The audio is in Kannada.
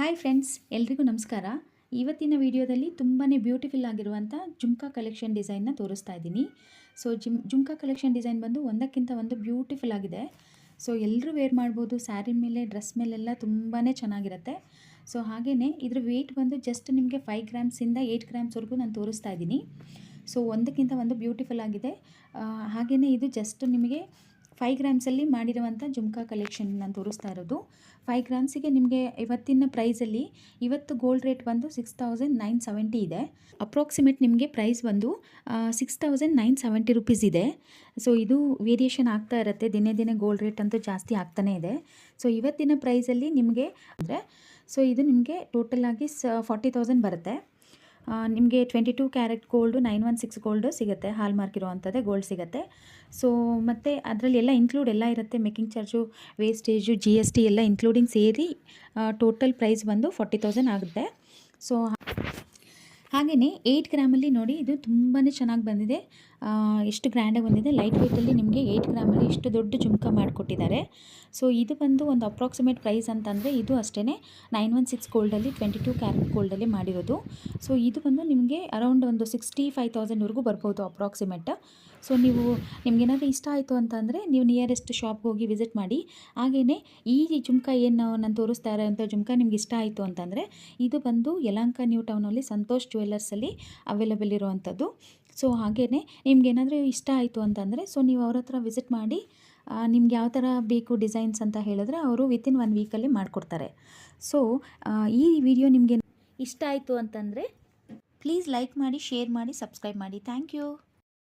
ಹಾಯ್ ಫ್ರೆಂಡ್ಸ್, ಎಲ್ರಿಗೂ ನಮಸ್ಕಾರ. ಇವತ್ತಿನ ವಿಡಿಯೋದಲ್ಲಿ ತುಂಬಾ ಬ್ಯೂಟಿಫುಲ್ ಆಗಿರುವಂಥ ಜುಮ್ಕಾ ಕಲೆಕ್ಷನ್ ಡಿಸೈನ್ನ ತೋರಿಸ್ತಾ ಇದ್ದೀನಿ. ಸೊ ಜಿಮ್, ಜುಮ್ಕಾ ಕಲೆಕ್ಷನ್ ಡಿಸೈನ್ ಬಂದು ಒಂದಕ್ಕಿಂತ ಒಂದು ಬ್ಯೂಟಿಫುಲ್ ಆಗಿದೆ. ಸೊ ಎಲ್ಲರೂ ವೇರ್ ಮಾಡ್ಬೋದು, ಸ್ಯಾರಿ ಮೇಲೆ, ಡ್ರೆಸ್ ಮೇಲೆಲ್ಲ ತುಂಬಾ ಚೆನ್ನಾಗಿರುತ್ತೆ. ಸೊ ಹಾಗೆಯೇ ಇದ್ರ ವೆಯ್ಟ್ ಬಂದು ಜಸ್ಟ್ ನಿಮಗೆ ಫೈವ್ ಗ್ರಾಮ್ಸಿಂದ ಏಯ್ಟ್ ಗ್ರಾಮ್ಸ್ವರೆಗೂ ನಾನು ತೋರಿಸ್ತಾ ಇದ್ದೀನಿ. ಸೊ ಒಂದಕ್ಕಿಂತ ಒಂದು ಬ್ಯೂಟಿಫುಲ್ ಆಗಿದೆ. ಹಾಗೆಯೇ ಇದು ಜಸ್ಟ್ ನಿಮಗೆ ಫೈವ್ ಗ್ರಾಮ್ಸಲ್ಲಿ ಮಾಡಿರುವಂಥ ಜುಮ್ಕಾ ಕಲೆಕ್ಷನ್ ನಾನು ತೋರಿಸ್ತಾ ಇರೋದು. ಫೈವ್ ಗ್ರಾಮ್ಸಿಗೆ ನಿಮಗೆ ಇವತ್ತಿನ ಪ್ರೈಸಲ್ಲಿ ಇವತ್ತು ಗೋಲ್ಡ್ ರೇಟ್ ಬಂದು ಸಿಕ್ಸ್ ತೌಸಂಡ್ ನೈನ್ ಸೆವೆಂಟಿ ಇದೆ. ಅಪ್ರಾಕ್ಸಿಮೇಟ್ ನಿಮಗೆ ಪ್ರೈಸ್ ಬಂದು six thousand nine seventy rupees ಇದೆ. ಸೊ ಇದು ವೇರಿಯೇಷನ್ ಆಗ್ತಾ ಇರುತ್ತೆ. ದಿನೇ ದಿನೇ ಗೋಲ್ಡ್ ರೇಟ್ ಅಂತೂ ಜಾಸ್ತಿ ಆಗ್ತಾನೇ ಇದೆ. ಸೊ ಇವತ್ತಿನ ಪ್ರೈಸಲ್ಲಿ ನಿಮಗೆ ಅಂದರೆ ಸೊ ಇದು ನಿಮಗೆ ಟೋಟಲಾಗಿ ಸ ಫಾರ್ಟಿ ತೌಸಂಡ್ ಬರುತ್ತೆ. ನಿಮಗೆ twenty two carat gold nine one six gold ಸಿಗುತ್ತೆ ಹಾಲ್ ಮಾರ್ಕ್ ಇರುವಂಥದ್ದೇ ಗೋಲ್ಡ್ ಸಿಗುತ್ತೆ. ಸೊ ಮತ್ತು ಅದರಲ್ಲಿ ಎಲ್ಲ ಇನ್ಕ್ಲೂಡ್ ಎಲ್ಲ ಇರುತ್ತೆ making charge wastage G S T ಎಲ್ಲ ಇನ್ಕ್ಲೂಡಿಂಗ್ ಸೇರಿ ಟೋಟಲ್ ಪ್ರೈಸ್ ಬಂದು ಫಾರ್ಟಿ ತೌಸಂಡ್ ಆಗುತ್ತೆ. ಸೊ ಹಾಗೆಯೇ ಏಯ್ಟ್ ಗ್ರಾಮಲ್ಲಿ ನೋಡಿ ಇದು ತುಂಬಾ ಚೆನ್ನಾಗಿ ಬಂದಿದೆ. ಎಷ್ಟು ಗ್ರ್ಯಾಂಡಾಗಿ ಬಂದಿದೆ. ಲೈಟ್ ವೆಯ್ಟಲ್ಲಿ ನಿಮಗೆ ಏಯ್ಟ್ ಗ್ರಾಮಲ್ಲಿ ಇಷ್ಟು ದೊಡ್ಡ ಜುಮ್ಕ ಮಾಡಿಕೊಟ್ಟಿದ್ದಾರೆ. ಸೊ ಇದು ಬಂದು ಒಂದು ಅಪ್ರಾಕ್ಸಿಮೇಟ್ ಪ್ರೈಸ್ ಅಂತಂದರೆ ಇದು ಅಷ್ಟೇ ನೈನ್ ಒನ್ ಸಿಕ್ಸ್ ಗೋಲ್ಡಲ್ಲಿ ಟ್ವೆಂಟಿ ಟು ಕ್ಯಾರೆಟ್ ಗೋಲ್ಡಲ್ಲಿ ಮಾಡಿರೋದು. ಸೊ ಇದು ಬಂದು ನಿಮಗೆ ಅರೌಂಡ್ ಒಂದು ಸಿಕ್ಸ್ಟಿ ಫೈವ್ ತೌಸಂಡ್ವರೆಗೂ ಬರ್ಬೋದು ಅಪ್ರಾಕ್ಸಿಮೇಟ್ ಸೊ ನೀವು ನಿಮ್ಗೇನಾದರೂ ಇಷ್ಟ ಆಯಿತು ಅಂತಂದರೆ ನೀವು ನಿಯರೆಸ್ಟ್ ಶಾಪ್ಗೆ ಹೋಗಿ ವಿಸಿಟ್ ಮಾಡಿ. ಹಾಗೆಯೇ ಈ ಜುಮ್ಕ ಏನು ನಾನು ತೋರಿಸ್ತಾ ಇರೋಂಥ ಜುಮ್ಕ ನಿಮ್ಗೆ ಇಷ್ಟ ಆಯಿತು ಅಂತಂದರೆ ಇದು ಬಂದು ಯಲಂಕ ನ್ಯೂ ಟೌನಲ್ಲಿ ಸಂತೋಷ್ ಜ್ಯುವೆಲ್ಲರ್ಸಲ್ಲಿ ಅವೈಲೇಬಲ್ ಇರುವಂಥದ್ದು. ಸೊ ಹಾಗೇ ನಿಮ್ಗೇನಾದರೂ ಇಷ್ಟ ಆಯಿತು ಅಂತಂದರೆ ಸೊ ನೀವು ಅವ್ರ ಹತ್ರ ವಿಸಿಟ್ ಮಾಡಿ ನಿಮ್ಗೆ ಯಾವ ಥರ ಬೇಕು ಡಿಸೈನ್ಸ್ ಅಂತ ಹೇಳಿದ್ರೆ ಅವರು ವಿತಿನ್ ಒನ್ ವೀಕಲ್ಲಿ ಮಾಡಿಕೊಡ್ತಾರೆ. ಸೊ ಈ ವಿಡಿಯೋ ನಿಮಗೆ ಇಷ್ಟ ಆಯಿತು ಅಂತಂದರೆ ಪ್ಲೀಸ್ ಲೈಕ್ ಮಾಡಿ ಶೇರ್ ಮಾಡಿ ಸಬ್ಸ್ಕ್ರೈಬ್ ಮಾಡಿ. Thank you